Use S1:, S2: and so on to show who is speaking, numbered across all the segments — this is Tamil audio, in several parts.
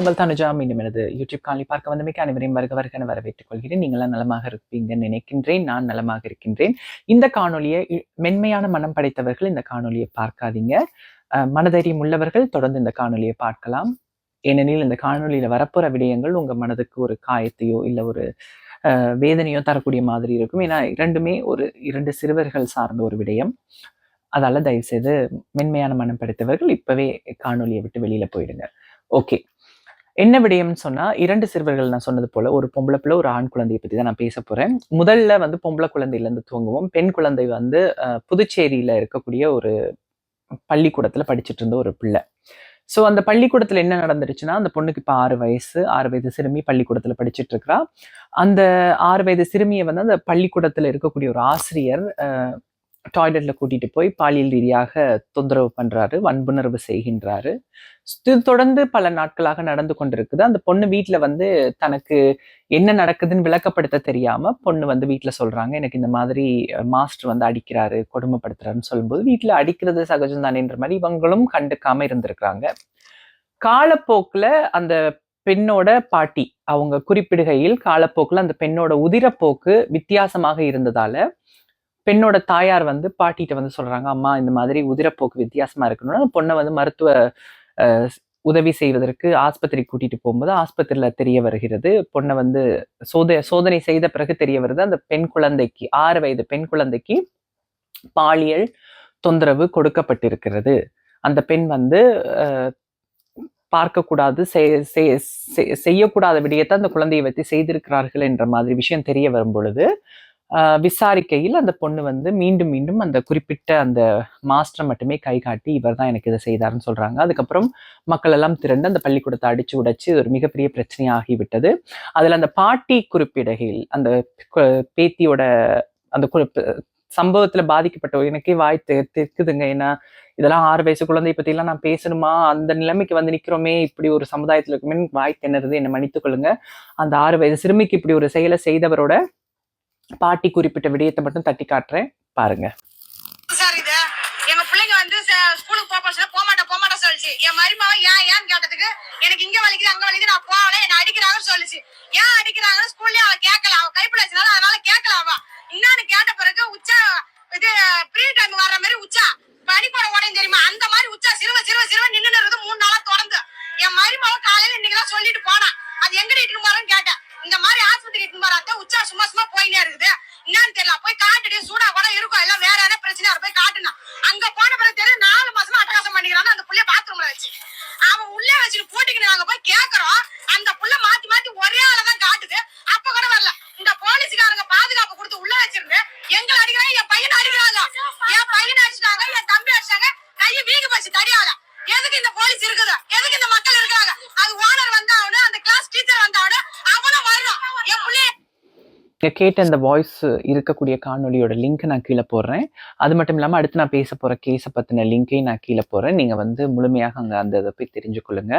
S1: நான் உங்கள் தனுஜா மீண்டும் எனது யூடியூப் காலி பார்க்க வந்தமைக்கு அனைவரையும் வருக வருகன வரவேற்றுக் கொள்கிறேன். நீங்களாம் நலமாக இருப்பீங்கன்னு நினைக்கின்றேன். நான் நலமாக இருக்கின்றேன். இந்த காணொலியை மென்மையான மனம் படைத்தவர்கள் இந்த காணொலியை பார்க்காதீங்க. மனதைரியம் உள்ளவர்கள் தொடர்ந்து இந்த காணொலியை பார்க்கலாம். ஏனெனில் இந்த காணொலியில வரப்போற விடயங்கள் உங்க மனதுக்கு ஒரு காயத்தையோ இல்லை ஒரு வேதனையோ தரக்கூடிய மாதிரி இருக்கும். ஏன்னா இரண்டுமே ஒரு இரண்டு சிறுவர்கள் சார்ந்த ஒரு விடயம். அதால தயவு செய்து மென்மையான மனம் படைத்தவர்கள் இப்பவே காணொலியை விட்டு வெளியில போயிடுங்க. ஓகே. என்ன விடயம்னு சொன்னால் இரண்டு சிறுவர்கள் நான் சொன்னது போல் ஒரு பொம்பளை பிள்ளை ஒரு ஆண் குழந்தையை பற்றி தான் நான் பேச போகிறேன் முதல்ல வந்து பொம்பளை குழந்தையிலேருந்து துவங்குவோம் பெண் குழந்தை வந்து புதுச்சேரியில் இருக்கக்கூடிய ஒரு பள்ளிக்கூடத்தில் படிச்சுட்டு இருந்த ஒரு பிள்ளை. ஸோ அந்த பள்ளிக்கூடத்தில் என்ன நடந்துருச்சுன்னா அந்த பொண்ணுக்கு இப்போ ஆறு வயசு ஆறு வயது சிறுமி பள்ளிக்கூடத்தில் படிச்சுட்டு இருக்கிறா. அந்த ஆறு வயது சிறுமியை வந்து அந்த பள்ளிக்கூடத்தில் இருக்கக்கூடிய ஒரு ஆசிரியர் டாய்லெட்டில் கூட்டிட்டு போய் பாலியல் ரீதியாக தொந்தரவு பண்ணுறாரு வன்புணர்வு செய்கின்றாரு. இது தொடர்ந்து பல நாட்களாக நடந்து கொண்டிருக்குது. அந்த பொண்ணு வீட்டில் வந்து தனக்கு என்ன நடக்குதுன்னு விளக்கப்படுத்த தெரியாமல் பொண்ணு வந்து வீட்டில் சொல்கிறாங்க எனக்கு இந்த மாதிரி மாஸ்டர் வந்து அடிக்கிறாரு கொடுமைப்படுத்துறாருன்னு சொல்லும்போது வீட்டில் அடிக்கிறது சகஜம் தானேன்ற மாதிரி இவங்களும் கண்டுக்காமல் இருந்திருக்கிறாங்க. காலப்போக்கில் அந்த பெண்ணோட பாட்டி அவங்க குறிப்பிடுகையில் காலப்போக்கில் அந்த பெண்ணோட உதிரப்போக்கு வித்தியாசமாக இருந்ததால பெண்ணோட தாயார் வந்து பாட்டிகிட்ட வந்து சொல்றாங்க அம்மா இந்த மாதிரி உதிரப்போக்கு வித்தியாசமா இருக்கணும்னா அந்த பொண்ணை வந்து மருத்துவ உதவி செய்வதற்கு ஆஸ்பத்திரி கூட்டிட்டு போகும்போது ஆஸ்பத்திரியில தெரிய வருகிறது. பொண்ணை வந்து சோத சோதனை செய்த பிறகு தெரிய வருது. அந்த பெண் குழந்தைக்கு ஆறு வயது பெண் குழந்தைக்கு பாலியல் தொந்தரவு கொடுக்கப்பட்டிருக்கிறது. அந்த பெண் வந்து பார்க்கக்கூடாது செய்- செய்- செய்- செய்யக்கூடாத விடயத்தை அந்த குழந்தையை வைத்து செய்திருக்கிறார்கள் என்ற மாதிரி விஷயம் தெரிய வரும் பொழுது விசாரிக்கையில் அந்த பொண்ணு வந்து மீண்டும் மீண்டும் அந்த குறிப்பிட்ட அந்த மாஸ்டரை மட்டுமே கை காட்டி இவர் தான் எனக்கு இதை செய்தாருன்னு சொல்கிறாங்க அதுக்கப்புறம் மக்கள் எல்லாம் திரண்டு அந்த பள்ளிக்கூடத்தை அடிச்சு உடைச்சி இது ஒரு மிகப்பெரிய பிரச்சனையாகிவிட்டது அதில் அந்த பாட்டி குறிப்பிடுகையில் அந்த பேத்தியோட அந்த குறிப்பு சம்பவத்துல பாதிக்கப்பட்ட எனக்கே வாய் திற்குதுங்க. ஏன்னா இதெல்லாம் ஆறு வயசு குழந்தை பற்றிலாம் நான் பேசணுமா? அந்த நிலைமைக்கு வந்து நிக்கிறோமே. இப்படி ஒரு சமுதாயத்துல இருக்குமே வாய் திணறது என்னை மன்னித்துக் கொள்ளுங்க. அந்த ஆறு வயது சிறுமிக்கு இப்படி ஒரு செயலை செய்தவரோட பாட்டி குறிப்பிட்ட விடயத்தை மட்டும் தட்டி காட்டுறேன். பாருங்க.
S2: சார் இது எங்க பிள்ளைங்க வந்து ஸ்கூலுக்கு போக சொல்ல போக மாட்டேன் போக மாட்டேன் சொல்லுச்சு. என் மருமாவை ஏன் ஏன்னு கேட்டதுக்கு எனக்கு இங்க வலிக்குது அங்க வலிக்குது நான் போகல என்ன அடிக்கிறாங்கன்னு சொல்லுச்சு. ஏன் அடிக்கிறாங்கன்னு ஸ்கூல்லயே அவ கேட்கல அவ கைப்பிடிச்சனால அதனால கேட்கல அவ. என்னன்னு கேட்ட பிறகு உச்சா இது ப்ரீ டைம் வர்ற மாதிரி உச்சா பனிப்பட உடனே தெரியுமா? அந்த மாதிரி உச்சா சிறுவ சிறுவ சிறுவ நின்று நிறுத்து மூணு நாளா தொடர்ந்து. என் மருமாவை காலையில இன்னைக்கு சொல்லிட்டு போனா. அது எங்க இட்டுன்னு போறேன்னு கேட்டேன். இந்த மாதிரி ஆஸ்பத்திரி இட்டுன்னு உச்சா சும்மா சும்மா போயினே இருக்குது. என்னன்னு தெரியல. போய் காட்டுடி சூடா கூட இருக்கும் எல்லாம் வேற என்ன பிரச்சனையா போய் காட்டுனா. அங்க போன பிறகு தெரியும் நாலு மாசமா அட்டகாசம் பண்ணிக்கிறான்னு அந்த புள்ளைய பாத்ரூம்ல வச்சு. அவன் உள்ளே வச்சுட்டு பூட்டிக்கிட்டு நாங்க போய் கேக்குறோம். அந்த புள்ள மாத்தி மாத்தி ஒரே ஆளதான் காட்டுது. அப்ப கூட வரல. இந்த போலீஸ்காரங்க பாதுகாப்பு கொடுத்து உள்ள வச்சிருந்து எங்களை அடிக்கிறாங்க என் பையனை அடிக்கிறாங்க. என் பையனை அடிச்சிட்டாங்க என் தம்பி அடிச்சாங்க கையை வீங்கி போச்சு தடியால. எதுக்கு இந்த போலீஸ் இருக்குது? எதுக்கு இந்த மக்கள் இருக்காங்க? அது ஓனர் வந்தாவனு அந்த கிளாஸ் டீச்சர் வந்தாவனு அவனும் வரணும் என் புள்ளைய
S1: கேட்ட இந்த வாய்ஸ் இருக்கக்கூடிய காணொலியோட லிங்க் நான் கீழே போடுறேன். அது மட்டும் இல்லாமல் அடுத்து நான் பேச போகிற கேஸை பற்றின லிங்கையும் நான் கீழே போடுறேன். நீங்கள் வந்து முழுமையாக அங்கே அந்த இதை போய் தெரிஞ்சு கொள்ளுங்க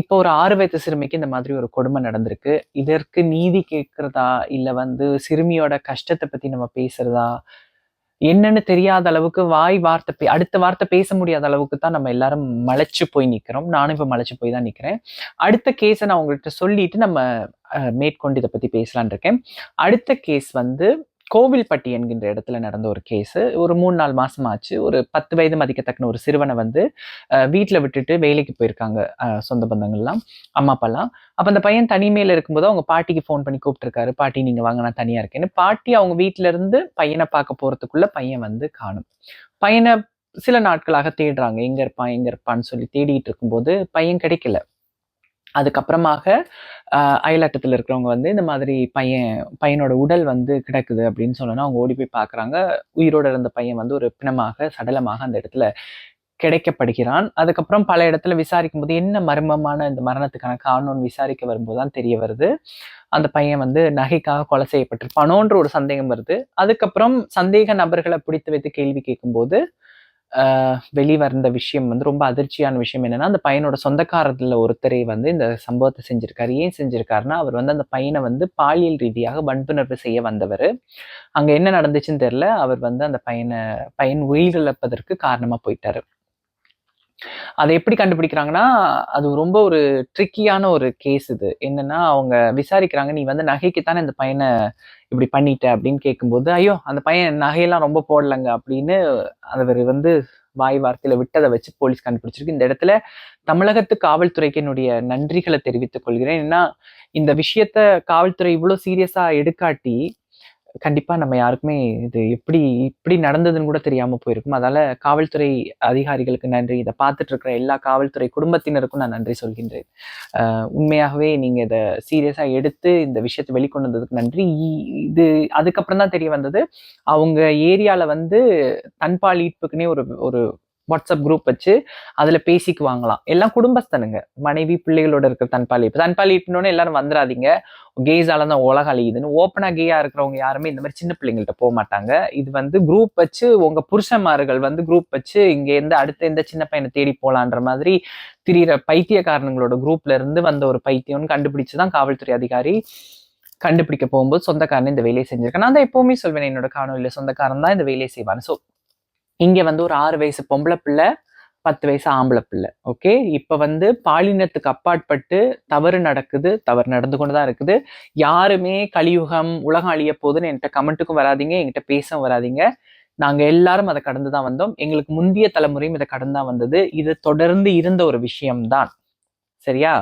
S1: இப்போ ஒரு ஆறு வயது சிறுமிக்கு இந்த மாதிரி ஒரு கொடுமை நடந்திருக்கு. இதற்கு நீதி கேட்குறதா இல்லை வந்து சிறுமியோட கஷ்டத்தை பற்றி நம்ம பேசுறதா என்னன்னு தெரியாத அளவுக்கு வாய் வார்த்தை பே- அடுத்த வார்த்தை பேச முடியாத அளவுக்கு தான் நம்ம எல்லாரும் மலைச்சு போய் நிக்கிறோம். நானும் இப்ப மலைச்சு போய் தான் நிக்கிறேன். அடுத்த கேஸை நான் உங்கள்கிட்ட சொல்லிட்டு நம்ம மேற்கொண்டு இதை பத்தி பேசலான் இருக்கேன். அடுத்த கேஸ் வந்து கோவில்பட்டி என்கின்ற இடத்துல நடந்த ஒரு கேஸு. ஒரு மூணு நாலு மாசம் ஆச்சு. ஒரு பத்து வயது மதிக்கத்தக்கன ஒரு சிறுவனை வந்து வீட்டில் விட்டுட்டு வேலைக்கு போயிருக்காங்க சொந்த பந்தங்கள்லாம் அம்மா அப்பாலாம். அப்போ அந்த பையன் தனிமையில் இருக்கும்போது அவங்க பாட்டிக்கு ஃபோன் பண்ணி கூப்பிட்டுருக்காரு. பாட்டி நீங்கள் வாங்க நான் தனியாக இருக்கேன்னு. பாட்டி அவங்க வீட்டிலேருந்து இருந்து பையனை பார்க்க போகிறதுக்குள்ள பையன் வந்து காணும். பையனை சில நாட்களாக தேடுறாங்க. எங்கே இருப்பான்? எங்கே இருப்பான்னு சொல்லி தேடிட்டு இருக்கும்போது பையன் கிடைக்கல. அதுக்கப்புறமாக அயலாட்டத்தில் அயலட்டத்தில் இருக்கிறவங்க வந்து இந்த மாதிரி பையன் பையனோட உடல் வந்து கிடக்குது அப்படின்னு சொல்லணும். அவங்க ஓடி போய் பார்க்குறாங்க உயிரோட இருந்த பையன் வந்து ஒரு பிணமாக சடலமாக அந்த இடத்துல கிடைக்கப்படுகிறான். அதுக்கப்புறம் பல இடத்துல விசாரிக்கும் போது என்ன மர்மமான இந்த மரணத்துக்கான காரணம்னு விசாரிக்க வரும்போது தான் தெரிய வருது. அந்த பையன் வந்து நகைக்காக கொலை செய்யப்பட்டிருப்பானோன்ற ஒரு சந்தேகம் வருது. அதுக்கப்புறம் சந்தேக நபர்களை பிடித்து வைத்து கேள்வி கேட்கும்போது வெளிவந்த விஷயம் வந்து ரொம்ப அதிர்ச்சியான விஷயம் என்னன்னா அந்த பையனோட சொந்தக்காரத்துல ஒருத்தரை வந்து இந்த சம்பவத்தை செஞ்சிருக்காரு. ஏன் செஞ்சிருக்காருன்னா அவர் வந்து அந்த பையனை வந்து பாலியல் ரீதியாக வன்புணர்வு செய்ய வந்தவர். அங்க என்ன நடந்துச்சுன்னு தெரியல. அவர் வந்து அந்த பையனை பையன் உயிரிழப்பதற்கு காரணமா போயிட்டாரு. அதை எப்படி கண்டுபிடிக்கிறாங்கன்னா அது ரொம்ப ஒரு ட்ரிக்கியான ஒரு கேஸ் இது. என்னன்னா அவங்க விசாரிக்கிறாங்க நீ வந்து நகைக்கு தானே இந்த பையனை இப்படி பண்ணிட்ட? அப்படின்னு கேட்கும்போது ஐயோ அந்த பையன் நகையெல்லாம் ரொம்ப போடலங்க அப்படின்னு அவர் வந்து வாய் வார்த்தையில விட்டதை வச்சு போலீஸ் கண்டுபிடிச்சிருக்கு. இந்த இடத்துல தமிழகத்து காவல்துறைக்கு என்னுடைய நன்றிகளை தெரிவித்துக் கொள்கிறேன். ஏன்னா இந்த விஷயத்த காவல்துறை இவ்வளவு சீரியஸா எடுக்காட்டி கண்டிப்பாக நம்ம யாருக்குமே இது எப்படி இப்படி நடந்ததுன்னு கூட தெரியாமல் போயிருக்கும். அதால் காவல்துறை அதிகாரிகளுக்கு நன்றி. இதை பார்த்துட்டு இருக்கிற எல்லா காவல்துறை குடும்பத்தினருக்கும் நான் நன்றி சொல்கின்றேன். உண்மையாகவே நீங்கள் இதை சீரியஸாக எடுத்து இந்த விஷயத்தை வெளிக்கொண்டு வந்ததுக்கு நன்றி. இ- இது அதுக்கப்புறம் தான் தெரிய வந்தது. அவங்க ஏரியாவில் வந்து தன்பால் ஈட்புக்குன்னே ஒரு ஒரு வாட்ஸ்அப் குரூப் வச்சு அதில் பேசிக்குவாங்களாம் எல்லாம் குடும்பஸ்தனுங்க. மனைவி பிள்ளைகளோட இருக்கிற தன்பாலி இப்போ தன்பாலி ஈர்ப்புனோடனே எல்லாரும் வந்துடாதீங்க கேஸால தான் உலக அழியுதுன்னு. ஓப்பனாக கேயா இருக்கிறவங்க யாருமே இந்த மாதிரி சின்ன பிள்ளைங்கள்ட்ட போக மாட்டாங்க. இது வந்து குரூப் வச்சு உங்க புருஷன்மார்கள் வந்து குரூப் வச்சு இங்கேருந்து அடுத்த எந்த சின்ன பையனை தேடி போகலான்ற மாதிரி திரியிற பைத்தியக்காரனுங்களோட குரூப்ல இருந்து வந்த ஒரு பைத்தியம்னு கண்டுபிடிச்சு தான் காவல்துறை அதிகாரி கண்டுபிடிக்க போகும்போது சொந்தக்காரன் இந்த வேலையை செஞ்சிருக்கேன். நான் தான் எப்பவுமே சொல்வேன் என்னோட காணொலியில் சொந்தக்காரன் தான் இந்த வேலையை செய்வான் ஸோ இங்க வந்து ஒரு ஆறு வயசு பொம்பளை பிள்ளை பத்து வயசு ஆம்பளை பிள்ளை. ஓகே இப்ப வந்து பாலினத்துக்கு அப்பாற்பட்டு தவறு நடக்குது தவறு நடந்து கொண்டு தான் இருக்குது. யாருமே கலியுகம் உலகம் அழிய போகுதுன்னு என்கிட்ட கமெண்ட்டுக்கும் வராதீங்க என்கிட்ட பேசவும் வராதீங்க. நாங்க எல்லாரும் அதை கடந்து தான் வந்தோம். எங்களுக்கு முந்தைய தலைமுறையும் இதை கடந்து தான் வந்தது. இது தொடர்ந்து இருந்த ஒரு விஷயம்தான். சரியா?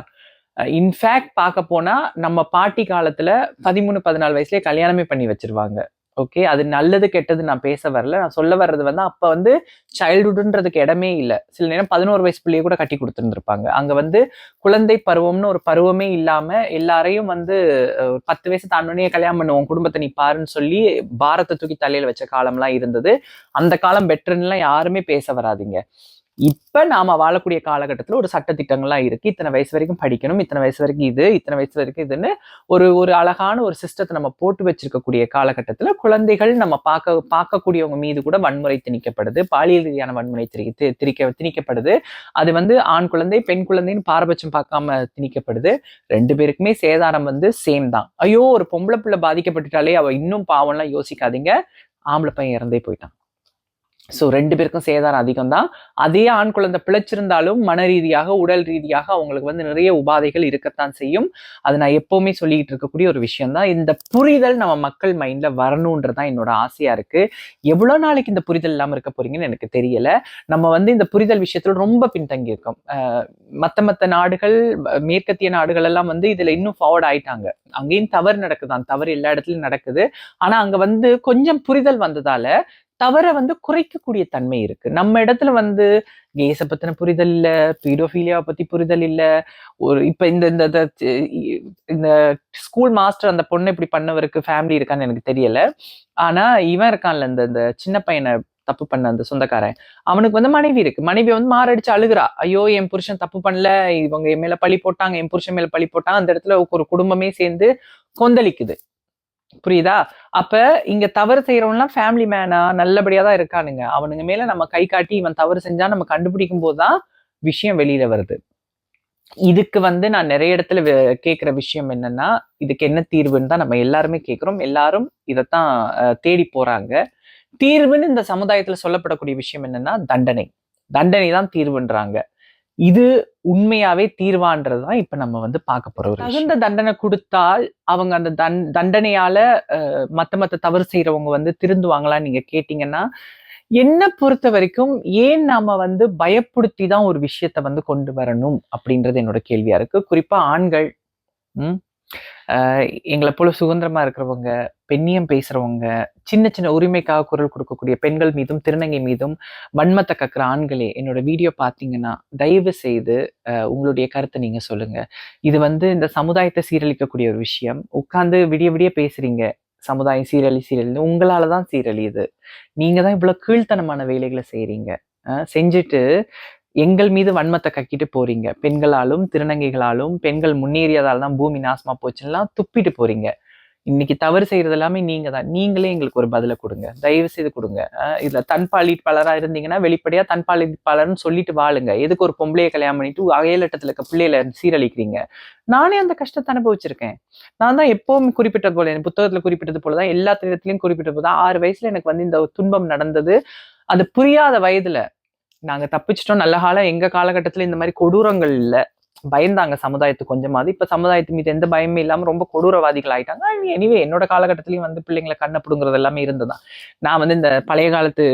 S1: இன்ஃபேக்ட் பார்க்க போனா நம்ம பாட்டி காலத்துல பதிமூணு பதினாலு வயசுலேயே கல்யாணமே பண்ணி வச்சிருவாங்க. ஓகே அது நல்லது கெட்டது நான் பேச வரல. நான் சொல்ல வர்றது வந்து அப்ப வந்து சைல்டுஹுட்ன்றதுக்கு இடமே இல்லை. சில நேரம் பதினோரு வயசு பிள்ளைய கூட கட்டி கொடுத்துருந்துருப்பாங்க. அங்க வந்து குழந்தை பருவம்னு ஒரு பருவமே இல்லாம எல்லாரையும் வந்து பத்து வயசு தாண்டோடனே கல்யாணம் பண்ணுவோம். குடும்பத்தை நீ பாருன்னு சொல்லி பாரத்தை தூக்கி தலையில வச்ச காலம்லாம் இருந்தது. அந்த காலம் பெட்டர்ன்னுலாம் யாருமே பேச வராதீங்க. இப்ப நாம வாழக்கூடிய காலகட்டத்துல ஒரு சட்ட திட்டங்கள்லாம் இருக்கு. இத்தனை வயசு வரைக்கும் படிக்கணும் இத்தனை வயசு வரைக்கும் இது இத்தனை வயசு வரைக்கும் இதுன்னு ஒரு ஒரு அழகான ஒரு சிஸ்டத்தை நம்ம போட்டு வச்சிருக்கக்கூடிய காலகட்டத்துல குழந்தைகள் நம்ம பார்க்க பார்க்கக்கூடியவங்க மீது கூட வன்முறை திணிக்கப்படுது. பாலியல் ரீதியான வன்முறை திரி திரிக்க திணிக்கப்படுது. அது வந்து ஆண் குழந்தை பெண் குழந்தைன்னு பாரபட்சம் பார்க்காம திணிக்கப்படுது. ரெண்டு பேருக்குமே சேதாரம் வந்து சேம் தான். ஐயோ ஒரு பொம்பளை பிள்ளை பாதிக்கப்பட்டுட்டாலே அவ இன்னும் பாவம்லாம் யோசிக்காதீங்க. ஆம்பளை பையன் இறந்தே போயிட்டான். ஸோ ரெண்டு பேருக்கும் சேதாரம் அதிகம் தான் அதே ஆண் குழந்தை பிழைச்சிருந்தாலும் மன ரீதியாக உடல் ரீதியாக அவங்களுக்கு வந்து நிறைய உபாதைகள் இருக்கத்தான் செய்யும். அது நான் எப்போவுமே சொல்லிக்கிட்டு இருக்கக்கூடிய ஒரு விஷயம் தான் இந்த புரிதல் நம்ம மக்கள் மைண்ட்ல வரணுன்றது தான் என்னோட ஆசையா இருக்கு. எவ்வளோ நாளைக்கு இந்த புரிதல் இல்லாமல் இருக்க போறீங்கன்னு எனக்கு தெரியல. நம்ம வந்து இந்த புரிதல் விஷயத்துல ரொம்ப பின்தங்கி இருக்கோம். மற்ற மற்ற நாடுகள் மேற்கத்திய நாடுகள் எல்லாம் வந்து இதுல இன்னும் ஃபார்வர்ட் ஆயிட்டாங்க. அங்கேயும் தவறு நடக்குதான். தவறு எல்லா இடத்துலயும் நடக்குது. ஆனா அங்க வந்து கொஞ்சம் புரிதல் வந்ததால தவறை வந்து குறைக்கக்கூடிய தன்மை இருக்கு. நம்ம இடத்துல வந்து கேஸை பத்தின புரிதல் இல்ல பீடோஃபீலியாவை பத்தி புரிதல் இல்ல. ஒரு இப்ப இந்த இந்த இந்த இந்த ஸ்கூல் மாஸ்டர் அந்த பொண்ணு இப்படி பண்ணவருக்கு ஃபேமிலி இருக்கான்னு எனக்கு தெரியல. ஆனா இவன் இருக்கான்ல இந்த இந்த சின்ன பையனை தப்பு பண்ண அந்த சொந்தக்காரன். அவனுக்கு வந்து மனைவி இருக்கு. மனைவி வந்து மாரடிச்சு அழுகுறா. ஐயோ என் புருஷன் தப்பு பண்ணல. இவங்க என் மேல பழி போட்டாங்க என் புருஷன் மேல பழி போட்டாங்க. அந்த இடத்துல ஒரு குடும்பமே சேர்ந்து கொந்தளிக்குது. புரியுதா? அப்ப இங்க தவறு செய்யறவன்லாம் ஃபேமிலி மேனா நல்லபடியா தான் இருக்கானுங்க. அவனுங்க மேல நம்ம கை காட்டி இவன் தவறு செஞ்சா நம்ம கண்டுபிடிக்கும் போதுதான் விஷயம் வெளியில வருது. இதுக்கு வந்து நான் நிறைய இடத்துல கேட்குற விஷயம் என்னன்னா இதுக்கு என்ன தீர்வுன்னு தான் நம்ம எல்லாருமே கேட்குறோம் எல்லாரும் இதைத்தான் தேடி போறாங்க. தீர்வுன்னு இந்த சமுதாயத்துல சொல்லப்படக்கூடிய விஷயம் என்னன்னா தண்டனை. தண்டனை தான் தீர்வுன்றாங்க. இது உண்மையாவே தீர்வான்றதுதான் இப்ப நம்ம வந்து பார்க்க போற ஒரு தகுந்த தண்டனை கொடுத்தால் அவங்க அந்த தன் தண்டனையால அஹ், மத்த மத்த தவறு செய்யறவங்க வந்து திருந்துவாங்களான்னு நீங்க கேட்டீங்கன்னா என்ன பொறுத்த வரைக்கும் ஏன் நாம வந்து பயப்படுத்தி தான் ஒரு விஷயத்த வந்து கொண்டு வரணும் அப்படின்றது என்னோட கேள்வியா இருக்கு. குறிப்பா ஆண்கள் ம் ஆஹ் எங்களை போல சுதந்திரமா இருக்கிறவங்க பெண்ணியம் பேசுறவங்க சின்ன சின்ன உரிமைக்காக குரல் கொடுக்கக்கூடிய பெண்கள் மீதும் திருநங்கை மீதும் வன்மத்தை கக்குற ஆண்களே என்னோட வீடியோ பார்த்தீங்கன்னா தயவு செய்து உங்களுடைய கருத்தை நீங்க சொல்லுங்க. இது வந்து இந்த சமுதாயத்தை சீரழிக்கக்கூடிய ஒரு விஷயம். உட்கார்ந்து விடிய விடிய பேசுறீங்க. சமுதாயம் சீரழி சீரழி உங்களால தான் சீரழியுது. நீங்க தான் இவ்வளவு கீழ்த்தனமான வேலைகளை செய்றீங்க. செஞ்சுட்டு எங்கள் மீது வன்மத்தை கக்கிட்டு போறீங்க. பெண்களாலும் திருநங்கைகளாலும் பெண்கள் முன்னேறியதால் தான் பூமி நாசமா போச்சுலாம் துப்பிட்டு போறீங்க. இன்னைக்கு தவறு செய்யறது எல்லாமே நீங்க தான் நீங்களே எங்களுக்கு ஒரு பதிலை கொடுங்க. தயவு செய்து கொடுங்க. இதுல தன்பாலிப்பாளரா இருந்தீங்கன்னா வெளிப்படையா தன்பாலிப்பாளர்னு சொல்லிட்டு வாழுங்க. எதுக்கு ஒரு பொம்பளைய கல்யாணம் பண்ணிட்டு அயலட்டத்துல இருக்க பிள்ளையில சீரழிக்கிறீங்க? நானே அந்த கஷ்டத்தை அனுபவிச்சிருக்கேன். நான் தான் எப்பவும் குறிப்பிட்டது போல என் புத்தகத்துல குறிப்பிட்டது போலதான் எல்லா இடத்துலயும் குறிப்பிட்டது போல ஆறு வயசுல எனக்கு வந்து இந்த துன்பம் நடந்தது. அது புரியாத வயதுல நாங்க தப்பிச்சிட்டோம் நல்ல காலம் எங்க காலகட்டத்துல இந்த மாதிரி கொடூரங்கள் இல்ல பயந்தாங்க சமுதாயத்துக்கு கொஞ்சமாவது. இப்ப சமுதாயத்து மீது எந்த பயமே இல்லாம ரொம்ப கொடூரவாதிகள் ஆயிட்டாங்க. எனிவே என்னோட காலகட்டத்திலயும் வந்து பிள்ளைங்களை கண்ணை பிடுங்குறது எல்லாமே இருந்ததுதான். நான் வந்து இந்த பழைய காலத்து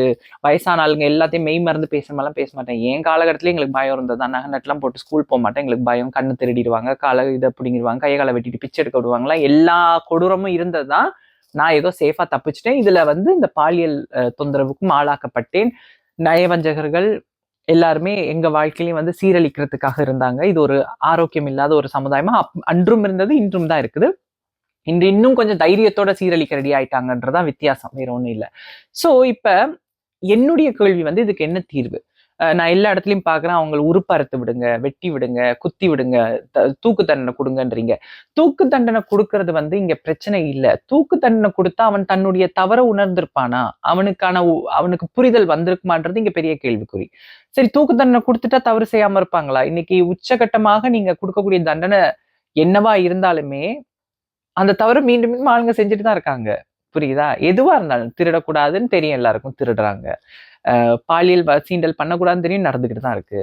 S1: வயசான ஆளுங்க எல்லாத்தையும் மெய் மறந்து பேசுறமெல்லாம் பேச மாட்டேன். என் காலகட்டத்திலயும் எங்களுக்கு பயம் இருந்தது தான் நகை நட்டுலாம் போட்டு ஸ்கூல் போக மாட்டேன். எங்களுக்கு பயம் கண்ணு திருடிடுவாங்க காலை இதை பிடிங்கிடுவாங்க கையை காலை வெட்டிட்டு பிச்சை எடுக்க விடுவாங்களா? எல்லா கொடூரமும் இருந்ததுதான். நான் ஏதோ சேஃபா தப்பிச்சிட்டேன். இதுல வந்து இந்த பாலியல் தொந்தரவுக்கும் ஆளாக்கப்பட்டேன். நயவஞ்சகர்கள் எல்லாருமே எங்க வாழ்க்கையிலையும் வந்து சீரழிக்கிறதுக்காக இருந்தாங்க. இது ஒரு ஆரோக்கியம் இல்லாத ஒரு சமுதாயமா அப்- அன்றும் இருந்தது இன்றும் தான் இருக்குது. இன்று இன்னும் கொஞ்சம் தைரியத்தோட சீரழிக்க ரெடி ஆயிட்டாங்கன்றதான் வித்தியாசம் வேற ஒன்றும் இல்லை. ஸோ இப்ப என்னுடைய கேள்வி வந்து இதுக்கு என்ன தீர்வு? நான் எல்லா இடத்துலயும் பாக்குறேன். அவங்களை உருப்பறுத்து விடுங்க வெட்டி விடுங்க குத்தி விடுங்க தூக்கு தண்டனை கொடுங்கன்றீங்க. தூக்கு தண்டனை கொடுக்கறது வந்து இங்க பிரச்சனை இல்ல. தூக்கு தண்டனை கொடுத்தா அவன் தன்னுடைய தவற உணர்ந்திருப்பானா? அவனுக்கான அவனுக்கு புரிதல் வந்திருக்குமான்றது இங்க பெரிய கேள்விக்குறி. சரி தூக்கு தண்டனை கொடுத்துட்டா தவறு செய்யாம இருப்பாங்களா? இன்னைக்கு உச்சகட்டமாக நீங்க கொடுக்கக்கூடிய தண்டனை என்னவா இருந்தாலுமே அந்த தவறு மீண்டும் மீண்டும் ஆளுங்க செஞ்சுட்டு தான் இருக்காங்க. புரியுதா? எதுவா இருந்தாலும் திருடக்கூடாதுன்னு தெரியும் எல்லாருக்கும் திருடுறாங்க. பாலியல் வசீண்டல் சீண்டல் பண்ணக்கூடாதுன்னு தெரியும் நடந்துக்கிட்டு தான் இருக்கு.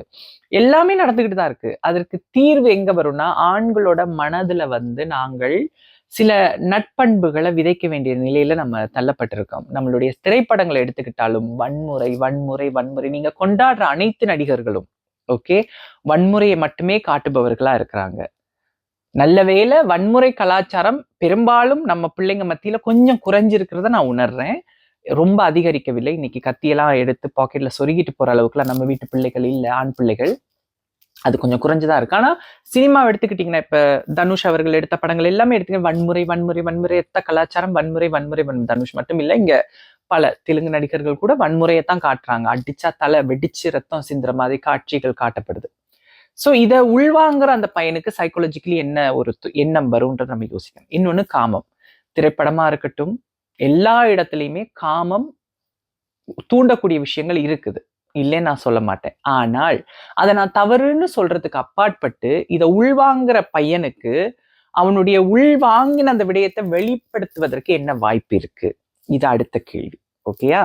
S1: எல்லாமே நடந்துக்கிட்டு தான் இருக்கு. அதற்கு தீர்வு எங்க வரும்னா ஆண்களோட மனதுல வந்து நாங்கள் சில நட்பண்புகளை விதைக்க வேண்டிய நிலையில நம்ம தள்ளப்பட்டிருக்கோம். நம்மளுடைய திரைப்படங்களை எடுத்துக்கிட்டாலும் வன்முறை வன்முறை வன்முறை நீங்க கொண்டாடுற அனைத்து நடிகர்களும் ஓகே வன்முறையை மட்டுமே காட்டுபவர்களா இருக்கிறாங்க. நல்ல வேளை வன்முறை கலாச்சாரம் பெரும்பாலும் நம்ம பிள்ளைங்க மத்தியில கொஞ்சம் குறைஞ்சிருக்கிறத நான் உணர்றேன். ரொம்ப அதிகரிக்கவில்லை. இன்னைக்கு கத்தியெல்லாம் எடுத்து பாக்கெட்ல சொருகிட்டு போற அளவுக்குலாம் நம்ம வீட்டு பிள்ளைகள் இல்ல ஆண் பிள்ளைகள். அது கொஞ்சம் குறைஞ்சுதான் இருக்கு. ஆனா சினிமா எடுத்துக்கிட்டீங்கன்னா இப்ப தனுஷ் அவர்கள் எடுத்த படங்கள் எல்லாமே எடுத்துக்க வன்முறை வன்முறை வன்முறை எத்த கலாச்சாரம்? வன்முறை வன்முறை வன்முறை. தனுஷ் மட்டும் இல்ல இங்க பல தெலுங்கு நடிகர்கள் கூட வன்முறையை தான் காட்டுறாங்க. அடிச்சா தலை வெடிச்சு ரத்தம் சிந்துற மாதிரி காட்சிகள் காட்டப்படுது. சோ இத உள்வாங்குற அந்த பையனுக்கு சைக்காலஜிக்கலி என்ன ஒரு து- எண்ணம் வரும்ன்றது நம்ம யோசிக்கணும். இன்னொன்னு காமம். திரைப்படமா இருக்கட்டும் எல்லா இடத்துலையுமே காமம் தூண்டக்கூடிய விஷயங்கள் இருக்குது. இல்லைன்னு நான் சொல்ல மாட்டேன். ஆனால் அதை நான் தவறுன்னு சொல்றதுக்கு அப்பாற்பட்டு இதை உள்வாங்குற பையனுக்கு அவனுடைய உள்வாங்கின அந்த விடயத்தை வெளிப்படுத்துவதற்கு என்ன வாய்ப்பு இருக்கு? இது அடுத்த கேள்வி. ஓகேயா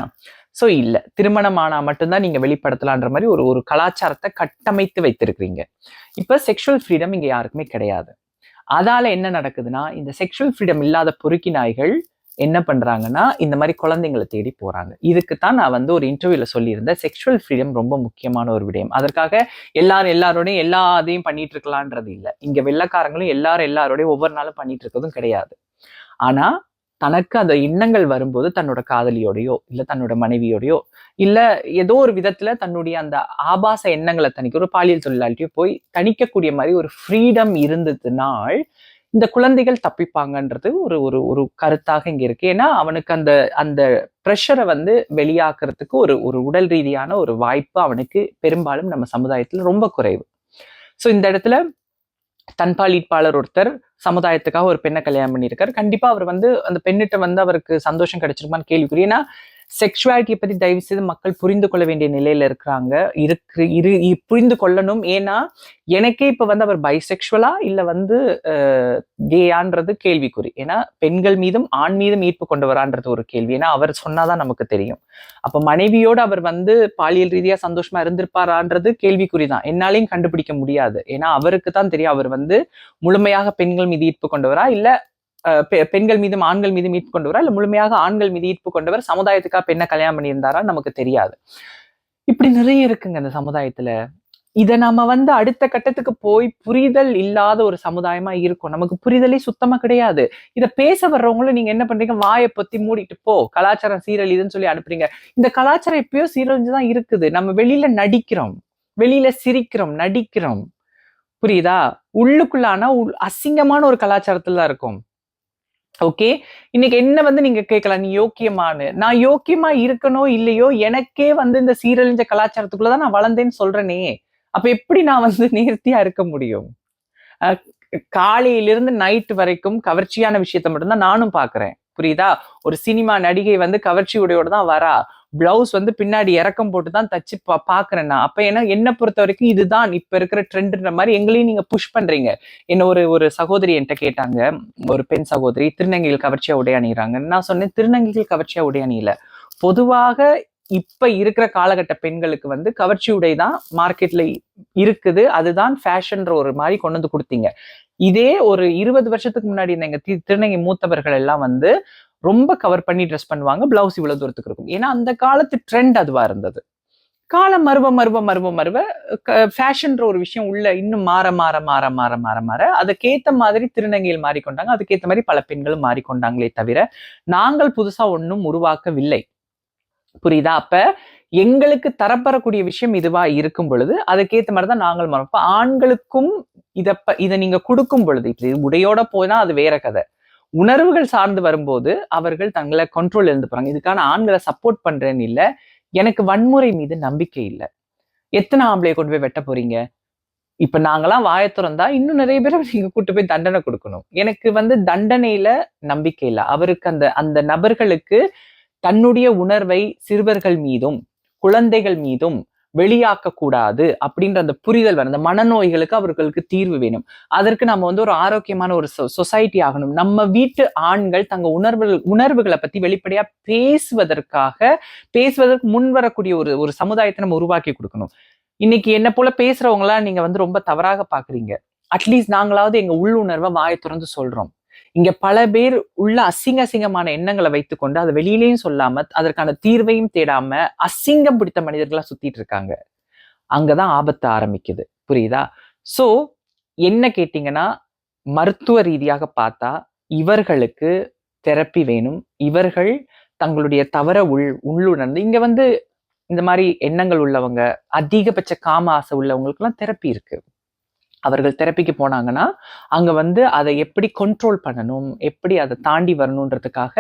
S1: ஸோ இல்லை. திருமணம் ஆனால் மட்டும்தான் நீங்க வெளிப்படுத்தலான்ற மாதிரி ஒரு ஒரு கலாச்சாரத்தை கட்டமைத்து வைத்திருக்கிறீங்க. இப்போ செக்ஷுவல் ஃப்ரீடம் இங்கே யாருக்குமே கிடையாது. அதால என்ன நடக்குதுன்னா இந்த செக்ஷுவல் ஃப்ரீடம் இல்லாத பொறுக்கி நாய்கள் என்ன பண்ணுறாங்கன்னா இந்த மாதிரி குழந்தைங்களை தேடி போகிறாங்க இதுக்கு தான் நான் வந்து ஒரு இன்டர்வியூவில் சொல்லியிருந்தேன். செக்ஷுவல் ஃப்ரீடம் ரொம்ப முக்கியமான ஒரு விடயம். அதற்காக எல்லாரும் எல்லாரோடையும் எல்லா அதையும் பண்ணிட்டு இருக்கலான்றது இல்லை. இங்கே வெள்ளக்காரங்களும் எல்லாரும் எல்லாரோடையும் ஒவ்வொரு நாளும் பண்ணிட்டு இருக்கிறதும் கிடையாது. ஆனால் தனக்கு அந்த எண்ணங்கள் வரும்போது தன்னோட காதலியோடையோ இல்லை தன்னோட மனைவியோடையோ இல்லை ஏதோ ஒரு விதத்தில் தன்னுடைய அந்த ஆபாச எண்ணங்களை தணிக்க ஒரு பாலியல் தொழிலாளியோ போய் தணிக்கக்கூடிய மாதிரி ஒரு ஃப்ரீடம் இருந்ததுனால் இந்த குழந்தைகள் தப்பிப்பாங்கன்றது ஒரு ஒரு ஒரு கருத்தாக இங்க இருக்கு. ஏன்னா அவனுக்கு அந்த அந்த ப்ரெஷரை வந்து வெளியாக்குறதுக்கு ஒரு ஒரு உடல் ரீதியான ஒரு வாய்ப்பு அவனுக்கு பெரும்பாலும் நம்ம சமுதாயத்துல ரொம்ப குறைவு. ஸோ இந்த இடத்துல தன்பாலீட்பாளர் ஒருத்தர் சமுதாயத்துக்காக ஒரு பெண்ணை கல்யாணம் பண்ணியிருக்காரு. கண்டிப்பா அவர் வந்து அந்த பெண்ணிட்ட வந்து அவருக்கு சந்தோஷம் கிடைச்சிருக்குமான்னு கேள்விக்குரிய ஏன்னா செக்ஷுவாலிட்டியை பத்தி தயவு செய்து மக்கள் புரிந்து கொள்ள வேண்டிய நிலையில இருக்கிறாங்க. இருக்கு இரு புரிந்து கொள்ளணும். ஏன்னா எனக்கே இப்ப வந்து அவர் பைசெக்ஷுவலா இல்ல வந்து கேயான்றது கேள்விக்குறி. ஏன்னா பெண்கள் மீதும் ஆண் மீதும் ஈர்ப்பு கொண்டவரான்றது ஒரு கேள்வி. ஏன்னா அவர் சொன்னாதான் நமக்கு தெரியும். அப்ப மனைவியோடு அவர் வந்து பாலியல் ரீதியா சந்தோஷமா இருந்திருப்பாரான்றது கேள்விக்குறி தான் என்னாலையும் கண்டுபிடிக்க முடியாது. ஏன்னா அவருக்கு தான் தெரியும். அவர் வந்து முழுமையாக பெண்கள் மீது ஈர்ப்பு கொண்டவரா இல்ல பெண்கள் மீதும் ஆண்கள் மீதும் ஈர்ப்பு கொண்டவரா இல்ல முழுமையாக ஆண்கள் மீது ஈர்ப்பு கொண்டவர் சமுதாயத்துக்காக பெண்ணை கல்யாணம் பண்ணியிருந்தாரா? நமக்கு தெரியாது. இப்படி நிறைய இருக்குங்க இந்த சமுதாயத்துல. இதை நாம வந்து அடுத்த கட்டத்துக்கு போய் புரிதல் இல்லாத ஒரு சமுதாயமா இருக்கும். நமக்கு புரிதலே சுத்தமா கிடையாது. இதை பேச வர்றவங்களும் நீங்க என்ன பண்றீங்க? வாயை பத்தி மூடிட்டு போ. கலாச்சாரம் சீரழிதுன்னு சொல்லி அனுப்புறீங்க. இந்த கலாச்சாரம் எப்பயோ சீரழிஞ்சுதான் இருக்குது. நம்ம வெளியில நடிக்கிறோம். வெளியில சிரிக்கிறோம். நடிக்கிறோம். புரியுதா? உள்ளுக்குள்ளான உள்- அசிங்கமான ஒரு கலாச்சாரத்துல தான் இருக்கும். ஓகே இன்னைக்கு என்ன வந்து நீங்க கேட்கலாம்? நீ யோக்கியமானு. நான் யோக்கியமா இருக்கனோ இல்லையோ எனக்கே வந்து இந்த சீரழிஞ்ச கலாச்சாரத்துக்குள்ளதான் நான் வளர்ந்தேன்னு சொல்றேனே. அப்ப எப்படி நான் வந்து நேர்த்தியா இருக்க முடியும்? காலையிலிருந்து நைட் வரைக்கும் கவர்ச்சியான விஷயத்த மட்டும்தான் நானும் பாக்குறேன். புரியுதா? ஒரு சினிமா நடிகை வந்து கவர்ச்சி உடையோட தான் வரா. பிளவுஸ் வந்து பின்னாடி இறக்கம் போட்டு தான் தச்சு பா பாக்குறேன் நான் அப்ப ஏன்னா என்ன பொறுத்த வரைக்கும் இதுதான் இப்ப இருக்கிற ட்ரெண்ட்ன்ற மாதிரி எங்களையும் நீங்க புஷ் பண்றீங்க. என்ன ஒரு ஒரு சகோதரி என்கிட்ட கேட்டாங்க ஒரு பெண் சகோதரி திருநங்கைகள் கவர்ச்சியா உடை அணிகிறாங்க நான் சொன்னேன் திருநங்கைகள் கவர்ச்சியா உடை அணியில. பொதுவாக இப்ப இருக்கிற காலகட்ட பெண்களுக்கு வந்து கவர்ச்சி உடை தான் மார்க்கெட்ல இருக்குது. அதுதான் ஃபேஷன்ற ஒரு மாதிரி கொண்டு வந்து கொடுத்தீங்க. இதே ஒரு இருபது வருஷத்துக்கு முன்னாடி இந்த எங்க தி- திருநங்கை மூத்தவர்கள் எல்லாம் வந்து ரொம்ப கவர் பண்ணி ட்ரெஸ் பண்ணுவாங்க பிளவுஸ் இவ்வளவு தூரத்துக்கு இருக்கும். ஏன்னா அந்த காலத்து ட்ரெண்ட் அதுவா இருந்தது. காலம் மருவ மருவ மருவ மருவ ஃபேஷன்ற ஒரு விஷயம் உள்ள இன்னும் மாற மாற மாற மாற மாற மாற அதுக்கேத்த மாதிரி திருநங்கையில் மாறிக்கொண்டாங்க. அதுக்கேத்த மாதிரி பல பெண்களும் மாறிக்கொண்டாங்களே தவிர நாங்கள் புதுசா ஒன்றும் உருவாக்கவில்லை. புரியுதா? அப்ப எங்களுக்கு தரப்படக்கூடிய விஷயம் இதுவா இருக்கும் பொழுது அதுக்கேத்த மாதிரி தான் நாங்கள் மறப்போம் ஆண்களுக்கும் இத ப- நீங்க கொடுக்கும் பொழுது இது உடையோட போனா அது வேற கதை. உணர்வுகள் சார்ந்து வரும்போது அவர்கள் தங்களை கண்ட்ரோல் இருந்து போறாங்க. இதுக்கான ஆண்களை சப்போர்ட் பண்றேன்னு இல்லை. எனக்கு வன்முறை மீது நம்பிக்கை இல்லை. எத்தனை ஆம்பளையை கொண்டு போய் வெட்ட போறீங்க? இப்ப நாங்கெல்லாம் வாயை திறந்தா இன்னும் நிறைய பேரை நீங்க கூட்டு போய் தண்டனை கொடுக்கணும். எனக்கு வந்து தண்டனையில நம்பிக்கை இல்லை. அவருக்கு அந்த அந்த நபர்களுக்கு தன்னுடைய உணர்வை சிறுவர்கள் மீதும் குழந்தைகள் மீதும் வெளியாக்க கூடாது அப்படின்ற அந்த புரிதல் வேணும். அந்த மனநோய்களுக்கு அவர்களுக்கு தீர்வு வேணும். அதற்கு நம்ம வந்து ஒரு ஆரோக்கியமான ஒரு சொசைட்டி ஆகணும். நம்ம வீட்டு ஆண்கள் தங்க உணர்வுகள் உணர்வுகளை பத்தி வெளிப்படையா பேசுவதற்காக பேசுவதற்கு முன் வரக்கூடிய ஒரு ஒரு சமுதாயத்தை நம்ம உருவாக்கி கொடுக்கணும். இன்னைக்கு என்ன போல பேசுறவங்களா நீங்க வந்து ரொம்ப தவறாக பாக்குறீங்க அட்லீஸ்ட் நாங்களாவது எங்க உள்ளுணர்வை வாயை திறந்து சொல்றோம். இங்க பல பேர் உள்ள அசிங்க அசிங்கமான எண்ணங்களை வைத்துக்கொண்டு அதை வெளியிலையும் சொல்லாம அதற்கான தீர்வையும் தேடாம அசிங்கம் பிடித்த மனிதர்களா சுத்திட்டு இருக்காங்க. அங்கதான் ஆபத்து ஆரம்பிக்குது. புரியுதா? சோ என்ன கேட்டீங்கன்னா மருத்துவ ரீதியாக பார்த்தா இவர்களுக்கு தெரப்பி வேணும். இவர்கள் தங்களுடைய தவற உள் உள்ளுணர்ந்து இங்க வந்து இந்த மாதிரி எண்ணங்கள் உள்ளவங்க அதிகபட்ச காம ஆசை உள்ளவங்களுக்குலாம் தெரப்பி இருக்கு. அவர்கள் தெரப்பிக்கு போனாங்கன்னா அங்க வந்து அதை எப்படி கண்ட்ரோல் பண்ணணும் எப்படி அதை தாண்டி வரணுன்றதுக்காக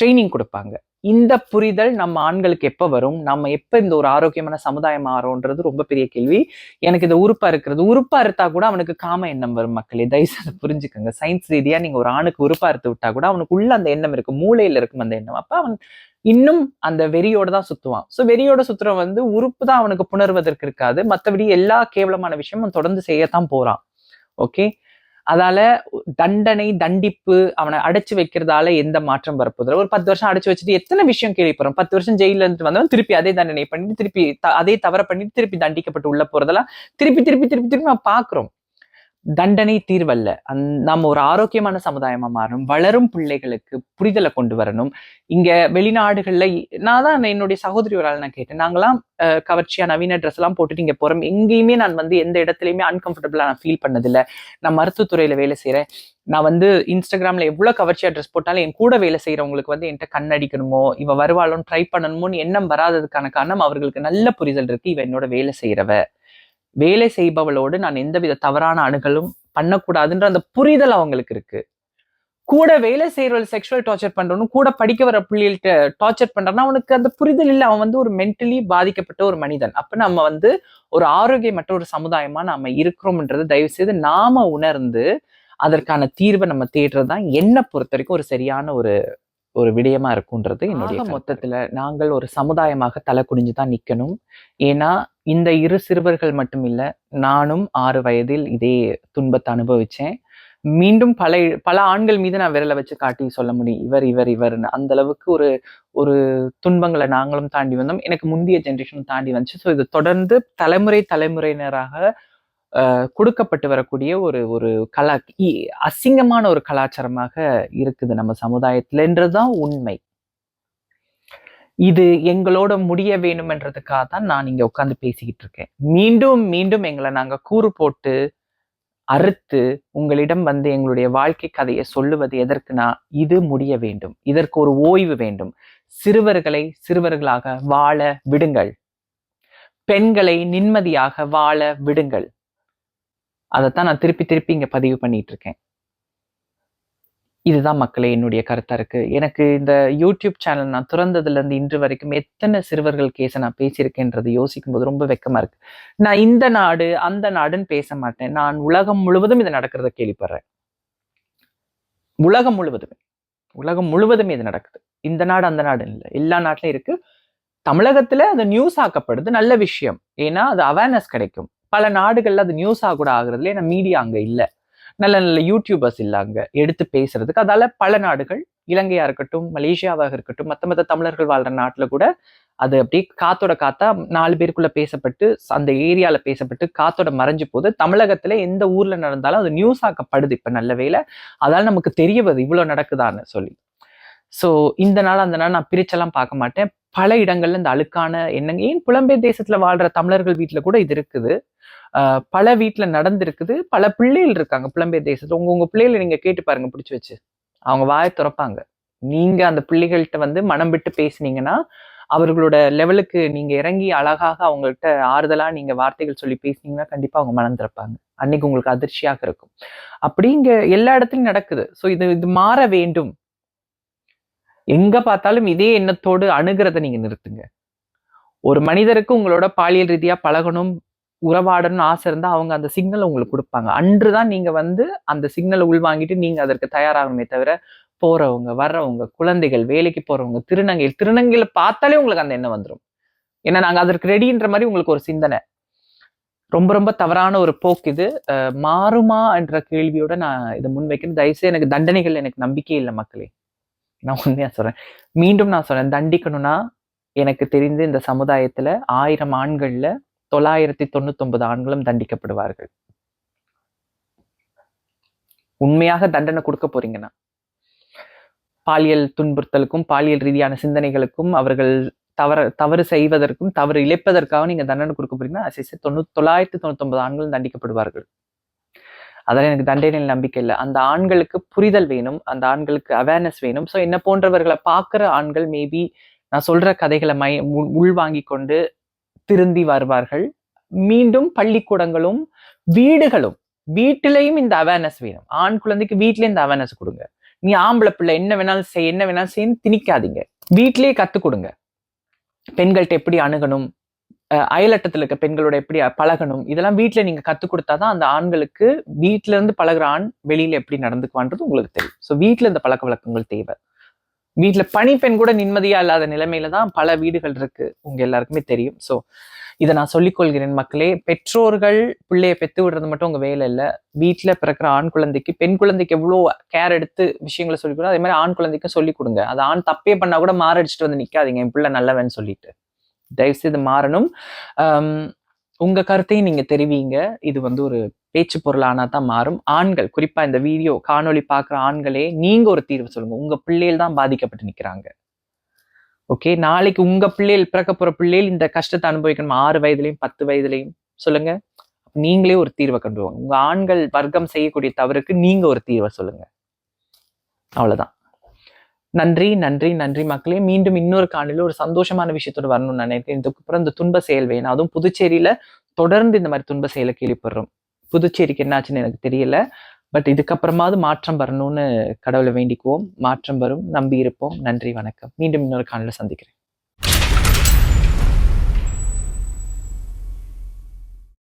S1: ட்ரைனிங் கொடுப்பாங்க. இந்த புரிதல் நம்ம ஆண்களுக்கு எப்போ வரும்? நம்ம எப்போ இந்த ஒரு ஆரோக்கியமான சமுதாயம் ஆறோன்றது ரொம்ப பெரிய கேள்வி. எனக்கு இந்த உறுப்பா இருக்கிறது. உறுப்பா அறுத்தா கூட அவனுக்கு காம எண்ணம் வரும் மக்களே. தயவுசெய்து புரிஞ்சுக்கோங்க. சயின்ஸ் ரீதியா நீங்க ஒரு ஆணுக்கு உறுப்பா அறுத்து விட்டா கூட அவனுக்கு உள்ள அந்த எண்ணம் இருக்கு மூளையில இருக்கும் அந்த எண்ணம். அப்ப அவன் இன்னும் அந்த வெறியோட தான் சுத்துவான். ஸோ வெறியோட சுத்துறவன் வந்து உறுப்பு தான் அவனுக்கு புணர்வதற்கு இருக்காது. மற்றபடி எல்லா கேவலமான விஷயமும் தொடர்ந்து செய்யத்தான் போறான். ஓகே அதால தண்டனை தண்டிப்பு அவனை அடைச்சு வைக்கிறதால எந்த மாற்றம் வரப்போதில்லை ஒரு பத்து வருஷம் அடைச்சு வச்சுட்டு எத்தனை விஷயம் கேள்விப்படுறோம் பத்து வருஷம் ஜெயில இருந்து வந்தவன் திருப்பி அதே தண்டனை பண்ணிட்டு திருப்பி அதே தவற பண்ணிட்டு திருப்பி தண்டிக்கப்பட்டு உள்ள போறதெல்லாம் திருப்பி திருப்பி திருப்பி திருப்பி நம்ம பாக்குறோம். தண்டனை தீர்வல்ல. அந் நாம் ஒரு ஆரோக்கியமான சமுதாயமா மாறணும் வளரும் பிள்ளைகளுக்கு புரிதலை கொண்டு வரணும். இங்க வெளிநாடுகள்ல நான் தான் என்னுடைய சகோதரி ஒரு ஆள் நான் கேட்டேன். நாங்களாம் கவர்ச்சியா நவீன ட்ரெஸ் எல்லாம் போட்டுட்டு இங்க போறோம். எங்கேயுமே நான் வந்து எந்த இடத்துலயுமே அன்கம்ஃபர்டபுளா நான் ஃபீல் பண்ணதில்லை. நான் மருத்துவத்துறையில வேலை செய்யறேன் நான் வந்து இன்ஸ்டாகிராம்ல எவ்வளவு கவர்ச்சியா ட்ரெஸ் போட்டாலும் என் கூட வேலை செய்யறவங்களுக்கு வந்து என்கிட்ட கண்ணடிக்கணுமோ இவ வருவாளும் ட்ரை பண்ணணுமோன்னு எண்ணம் வராததுக்கான காரணம் அவர்களுக்கு நல்ல புரிதல் இருக்கு. இவ என்னோட வேலை செய்யறவ வேலை செய்பவளோடு நான் எந்தவித தவறான அணுகலும் பண்ணக்கூடாதுன்ற அந்த புரிதல் அவங்களுக்கு இருக்கு. கூட வேலை செய்யறவள் செக்ஷுவல் டார்ச்சர் பண்றவனும் கூட படிக்க வர பிள்ளைகள்ட்ட டார்ச்சர் பண்றான்னா அவனுக்கு அந்த புரிதல் இல்லை. அவன் வந்து ஒரு மென்டலி பாதிக்கப்பட்ட ஒரு மனிதன். அப்ப நம்ம வந்து ஒரு ஆரோக்கியமற்ற ஒரு சமுதாயமா நாம இருக்கிறோம்ன்றது தயவு செய்து நாம உணர்ந்து அதற்கான தீர்வை நம்ம தேடுறது தான் என்னை பொறுத்த வரைக்கும் ஒரு சரியான ஒரு ஒரு விடயமா இருக்கும்ன்றது என்னுடைய மொத்தத்துல நாங்கள் ஒரு சமுதாயமாக தலை குனிஞ்சு தான் நிக்கணும். ஏன்னா இந்த இரு சிறுவர்கள் மட்டும் இல்லை நானும் ஆறு வயதில் இதே துன்பத்தை அனுபவிச்சேன். மீண்டும் பல பல ஆண்கள் மீது நான் விரலை வச்சு காட்டி சொல்ல முடியும் இவர் இவர் இவர்னு. அந்த அளவுக்கு ஒரு ஒரு துன்பங்களை நாங்களும் தாண்டி வந்தோம். எனக்கு முந்தைய ஜென்ரேஷன் தாண்டி வந்துச்சு. ஸோ இது தொடர்ந்து தலைமுறை தலைமுறையினராக கொடுக்கப்பட்டு வரக்கூடிய ஒரு ஒரு கலா இ- அசிங்கமான ஒரு கலாச்சாரமாக இருக்குது நம்ம சமுதாயத்துலன்றதுதான் உண்மை. இது எங்களோட முடிய வேணுமென்றதுக்காக தான் நான் இங்க உட்காந்து பேசிக்கிட்டு இருக்கேன். மீண்டும் மீண்டும் எங்களை நாங்க கூறு போட்டு அறுத்து உங்களிடம் வந்து எங்களுடைய வாழ்க்கை கதையை சொல்லுவது எதற்குனா இது முடிய வேண்டும். இதற்கு ஒரு ஓய்வு வேண்டும். சிறுவர்களை சிறுவர்களாக வாழ விடுங்கள். பெண்களை நிம்மதியாக வாழ விடுங்கள். அதைத்தான் நான் திருப்பி திருப்பி இங்க பதிவு பண்ணிட்டு இருக்கேன். இதுதான் மக்களே என்னுடைய கருத்தா இருக்கு. எனக்கு இந்த யூடியூப் சேனல் நான் திறந்ததுல இருந்து இன்று வரைக்கும் எத்தனை சிறுவர்கள் கேஸை நான் பேசியிருக்கேன்றது யோசிக்கும் போது ரொம்ப வெக்கமா இருக்கு. நான் இந்த நாடு அந்த நாடுன்னு பேச மாட்டேன். நான் உலகம் முழுவதும் இது நடக்கிறத கேள்விப்படுறேன். உலகம் முழுவதுமே. உலகம் முழுவதுமே இது நடக்குது. இந்த நாடு அந்த நாடு இல்லை. எல்லா நாட்டிலும் இருக்கு. தமிழகத்துல அது நியூஸ் ஆக்கப்படுது. நல்ல விஷயம். ஏன்னா அது அவேர்னஸ் கிடைக்கும். பல நாடுகள்ல அது நியூஸா கூட ஆகுறதுல ஏன்னா மீடியா அங்க இல்லை. நல்ல நல்ல யூடியூபர்ஸ் இல்லாங்க. எடுத்து பேசுறதுக்கு அதால பல நாடுகள் இலங்கையா இருக்கட்டும் மலேசியாவாக இருக்கட்டும் மத்த மத்த தமிழர்கள் வாழ்ற நாட்டுல கூட அது அப்படியே காத்தோட காத்தா நாலு பேருக்குள்ள பேசப்பட்டு அந்த ஏரியால பேசப்பட்டு காத்தோட மறைஞ்சு போது தமிழகத்துல எந்த ஊர்ல நடந்தாலும் அது நியூஸ் ஆக்கப்படுது இப்ப நல்ல வேளை. அதால நமக்கு தெரிய வருது இவ்வளவு நடக்குதான்னு சொல்லி. ஸோ இந்த நாள் அந்த நாள் நான் பிரிச்செல்லாம் பார்க்க மாட்டேன். பல இடங்கள்ல இந்த அழுக்கான எண்ணங்க ஏன் புலம்பெயர் தேசத்துல வாழ்ற தமிழர்கள் வீட்டுல கூட இது இருக்குது. பல வீட்டுல நடந்திருக்குது. பல பிள்ளைகள் இருக்காங்க புலம்பெயர் தேசத்துல. உங்க உங்க பிள்ளைகளை நீங்க கேட்டு பாருங்க பிடிச்சி வச்சு. அவங்க வாயை திறப்பாங்க. நீங்க அந்த பிள்ளைகள்கிட்ட வந்து மனம் விட்டு பேசுனீங்கன்னா அவர்களோட லெவலுக்கு நீங்க இறங்கி அழகாக அவங்கள்ட்ட ஆறுதலா நீங்க வார்த்தைகள் சொல்லி பேசுனீங்கன்னா கண்டிப்பா அவங்க மனம் திறப்பாங்க. அன்னைக்கு உங்களுக்கு அதிர்ச்சியாக இருக்கும். அப்படி இங்க எல்லா இடத்துலயும் நடக்குது. ஸோ இது இது மாற வேண்டும். எங்க பார்த்தாலும் இதே எண்ணத்தோடு அணுகிறத நீங்க நிறுத்துங்க. ஒரு மனிதருக்கு உங்களோட பாலியல் ரீதியா பழகணும் உறவாடணும்னு ஆசை இருந்தா அவங்க அந்த சிக்னலை உங்களுக்கு கொடுப்பாங்க. அன்று தான் நீங்க வந்து அந்த சிக்னலை உள்வாங்கிட்டு நீங்க அதற்கு தயாராகணுமே தவிர போறவங்க வர்றவங்க குழந்தைகள் வேலைக்கு போறவங்க திருநங்கைகள் திருநங்கையில பார்த்தாலே உங்களுக்கு அந்த எண்ணம் வந்துடும் ஏன்னா நாங்க அதற்கு ரெடின்ற மாதிரி உங்களுக்கு ஒரு சிந்தனை. ரொம்ப ரொம்ப தவறான ஒரு போக்கு இது. மாறுமா என்ற கேள்வியோட நான் இதை முன்வைக்கிறேன். தயவுசெய்து எனக்கு தண்டனைகள் எனக்கு நம்பிக்கை இல்லை மக்களே. நான் உண்மையா சொல்றேன். மீண்டும் நான் சொல்றேன் தண்டிக்கணும்னா எனக்கு தெரிந்து இந்த சமுதாயத்துல ஆயிரம் ஆண்கள்ல தொள்ளாயிரத்தி தொண்ணூத்தொன்பது ஆண்களும் தண்டிக்கப்படுவார்கள். உண்மையாக தண்டனை கொடுக்க போறீங்கன்னா பாலியல் துன்புறுத்தலுக்கும் பாலியல் ரீதியான சிந்தனைகளுக்கும் அவர்கள் தவற தவறு செய்வதற்கும் தவறு இழைப்பதற்காக நீங்க தண்டனை கொடுக்க போறீங்கன்னா தொண்ணூ தொள்ளாயிரத்தி தொண்ணூத்தி ஒன்பது ஆண்களும் தண்டிக்கப்படுவார்கள். அதெல்லாம் எனக்கு தண்டனையில் நம்பிக்கை இல்லை. அந்த ஆண்களுக்கு புரிதல் வேணும் அந்த ஆண்களுக்கு அவேர்னஸ் வேணும். ஸோ என்ன போன்றவர்களை பார்க்குற ஆண்கள் மேபி நான் சொல்கிற கதைகளை மை உள்வாங்கி கொண்டு திருந்தி வருவார்கள். மீண்டும் பள்ளிக்கூடங்களும் வீடுகளும் வீட்டிலையும் இந்த அவேர்னஸ் வேணும். ஆண் குழந்தைக்கு வீட்டிலே இந்த அவேர்னஸ் கொடுங்க. நீ ஆம்பளை பிள்ளை என்ன வேணாலும் செய் என்ன வேணாலும் செய்யன்னு திணிக்காதீங்க. வீட்டிலேயே கற்றுக் கொடுங்க. பெண்கள்கிட்ட எப்படி அணுகணும்? அயலட்டத்தில் இருக்க பெண்களோட எப்படி பழகணும்? இதெல்லாம் வீட்டில் நீங்கள் கற்றுக் கொடுத்தா தான் அந்த ஆண்களுக்கு வீட்டிலேருந்து இருந்து பழகுற ஆண் வெளியில எப்படி நடந்துக்குவான்றது உங்களுக்கு தெரியும். ஸோ வீட்டில் இந்த பழக்க வழக்கங்கள் தேவை. வீட்டில் பணிப்பெண் கூட நிம்மதியா இல்லாத நிலைமையில தான் பல வீடுகள் இருக்கு. உங்க எல்லாருக்குமே தெரியும். ஸோ இதை நான் சொல்லிக் கொள்கிறேன் மக்களே. பெற்றோர்கள் பிள்ளைய பெத்து விடுறது மட்டும் உங்க வேலை இல்லை. வீட்டில் பிறக்கிற ஆண் குழந்தைக்கு பெண் குழந்தைக்கு எவ்வளோ கேர் எடுத்து விஷயங்களை சொல்லிக் கொடுங்க அதே மாதிரி ஆண் குழந்தைக்கும் சொல்லிக் கொடுங்க. அது ஆண் தப்பே பண்ணா கூட மாரடிச்சுட்டு வந்து நிற்காதீங்க என் பிள்ளை நல்லவன் சொல்லிட்டு. தயவுசெய்து மாறணும். ஆம், உங்க கருத்தையும் நீங்க தெரிவிங்க. இது வந்து ஒரு பேச்சு பொருளானா தான் மாறும். ஆண்கள் குறிப்பா இந்த வீடியோ காணொளி பார்க்குற ஆண்களே நீங்க ஒரு தீர்வு சொல்லுங்க. உங்க பிள்ளைகள் தான் பாதிக்கப்பட்டு நிக்கிறாங்க. ஓகே? நாளைக்கு உங்க பிள்ளைகள் பிறக்க போற பிள்ளைகள் இந்த கஷ்டத்தை அனுபவிக்கணும். ஆறு வயதுலையும் பத்து வயதுலையும். சொல்லுங்க. நீங்களே ஒரு தீர்வை கொண்டு வாங்க உங்க ஆண்கள் வர்க்கம் செய்யக்கூடிய தவறுக்கு நீங்க ஒரு தீர்வை சொல்லுங்க. அவ்வளவுதான். நன்றி நன்றி நன்றி மக்களே. மீண்டும் இன்னொரு காணொளியில ஒரு சந்தோஷமான விஷயத்தோட வரணும்னு நினைக்கிறேன். இதுக்கப்புறம் இந்த துன்ப செயல் வேணும். அதுவும் புதுச்சேரியில தொடர்ந்து இந்த மாதிரி துன்ப செயலை கேள்விப்படுறோம். புதுச்சேரிக்கு என்னாச்சுன்னு எனக்கு தெரியல. பட் இதுக்கப்புறமாவது மாற்றம் வரணும்னு கடவுளை வேண்டிக்குவோம். மாற்றம் வரும். நம்பி இருப்போம். நன்றி வணக்கம். மீண்டும் இன்னொரு காணில சந்திக்கிறேன்.